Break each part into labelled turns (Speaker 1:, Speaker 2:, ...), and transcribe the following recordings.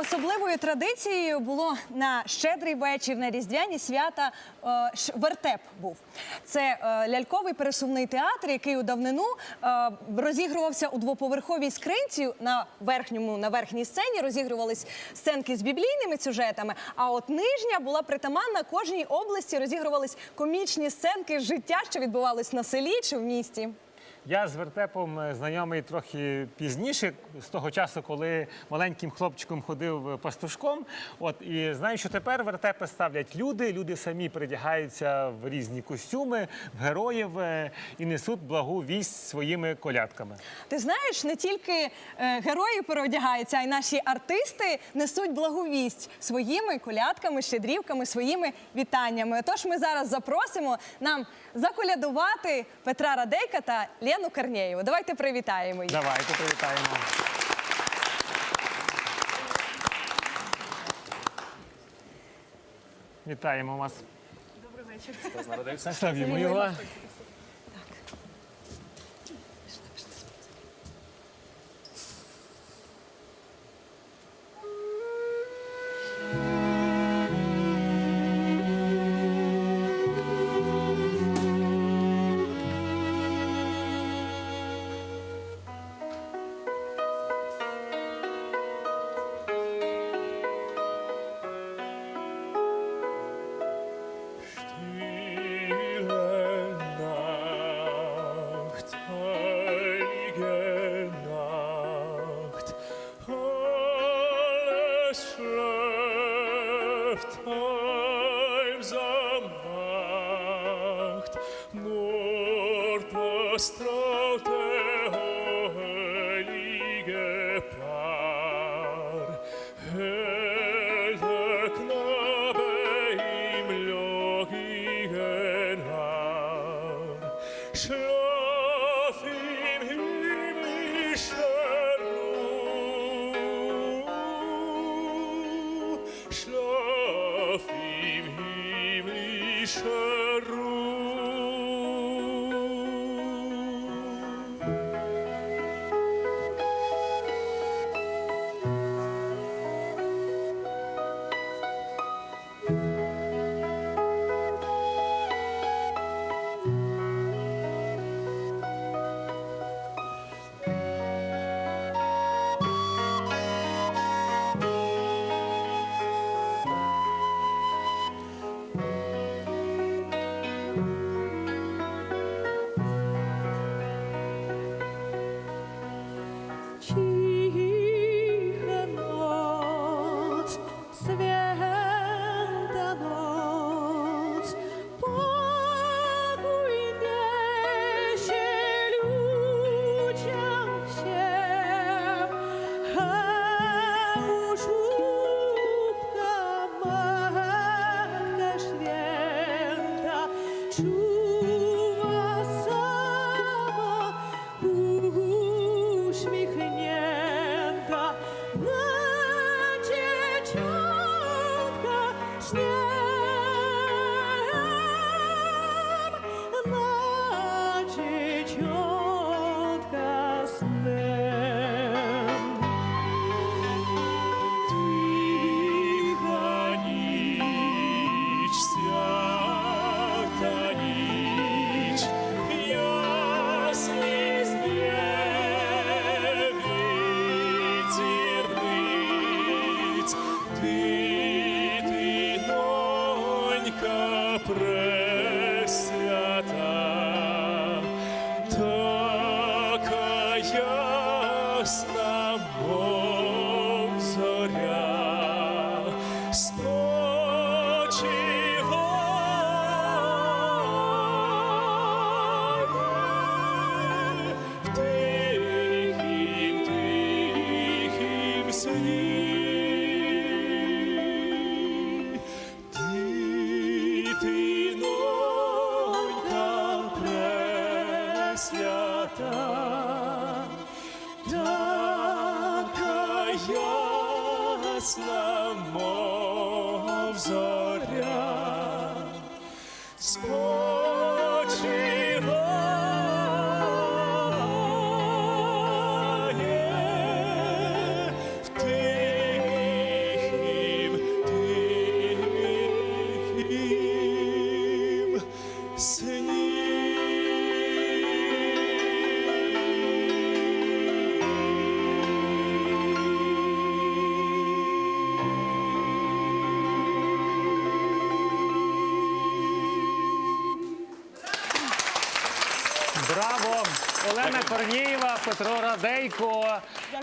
Speaker 1: особливою традицією було на щедрий вечір на різдвяні свята е, вертеп був. Це е, ляльковий пересувний театр, який у давнину е, розігрувався у двоповерховій скринці на верхньому на верхній сцені. Розігрувались сценки з біблійними сюжетами. А от нижня була притаманна кожній області. Розігрувались комічні сценки життя, що відбувалось на селі чи в місті.
Speaker 2: Я з вертепом е, знайомий трохи пізніше, з того часу, коли маленьким хлопчиком ходив е, пастушком. От і знаю, що тепер вертепи ставлять люди. Люди самі передягаються в різні костюми, в героїв е, і несуть благу вість своїми колядками.
Speaker 1: Ти знаєш, не тільки герої переодягаються, а й наші артисти несуть благовість своїми колядками, щедрівками, своїми вітаннями. Тож ми зараз запросимо нам заколядувати Петра Радейка та Лену Корнєєву. Давайте привітаємо її.
Speaker 2: Давайте привітаємо. Вітаємо вас.
Speaker 3: Хто народився?
Speaker 2: Славімо
Speaker 3: es schläft
Speaker 4: heimsam Sure. Snem,
Speaker 3: свята, така ясна, мов зоря, спочиває.
Speaker 2: Петро Радейко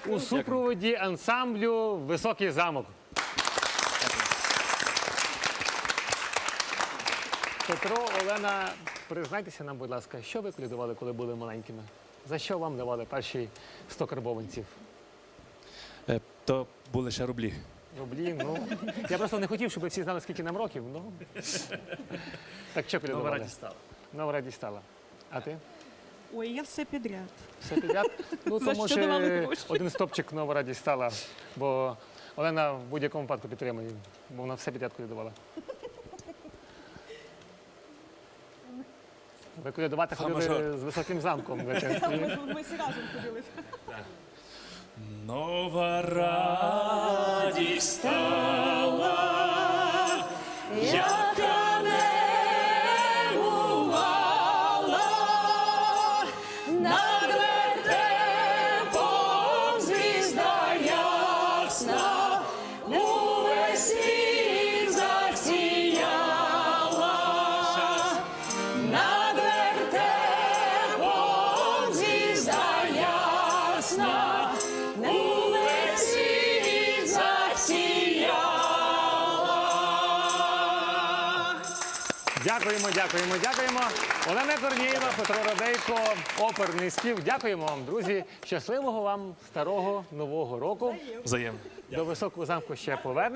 Speaker 2: у супроводі ансамблю Високий замок. Петро, Олена, признайтеся нам, будь ласка, що ви колядували, коли були маленькими? За що вам давали перші 100 карбованців?
Speaker 1: Е, То були ще рублі.
Speaker 2: Рублі, ну. Я просто не хотів, щоб всі знали, скільки нам років. Ну. Так що колядували?
Speaker 1: стала.
Speaker 2: Нова радість стала. А ти?
Speaker 4: Ой, я все підряд.
Speaker 2: Все підряд? Ну,
Speaker 4: За
Speaker 2: то
Speaker 4: що гроші?
Speaker 2: один стопчик нова радість стала, бо Олена в будь-якому випадку підтримує, бо вона все підряд колядувала. Ви колядувати
Speaker 1: Фа
Speaker 2: ходили з високим замком.
Speaker 4: Ми всі разом ходили.
Speaker 1: Нова радість стала, яка
Speaker 2: Дякуємо, дякуємо, дякуємо. Олена Корнієва, Петро Радейко, оперний спів. Дякуємо вам, друзі. Щасливого вам старого нового року.
Speaker 1: Взаємно.
Speaker 2: До високого замку ще повернемо.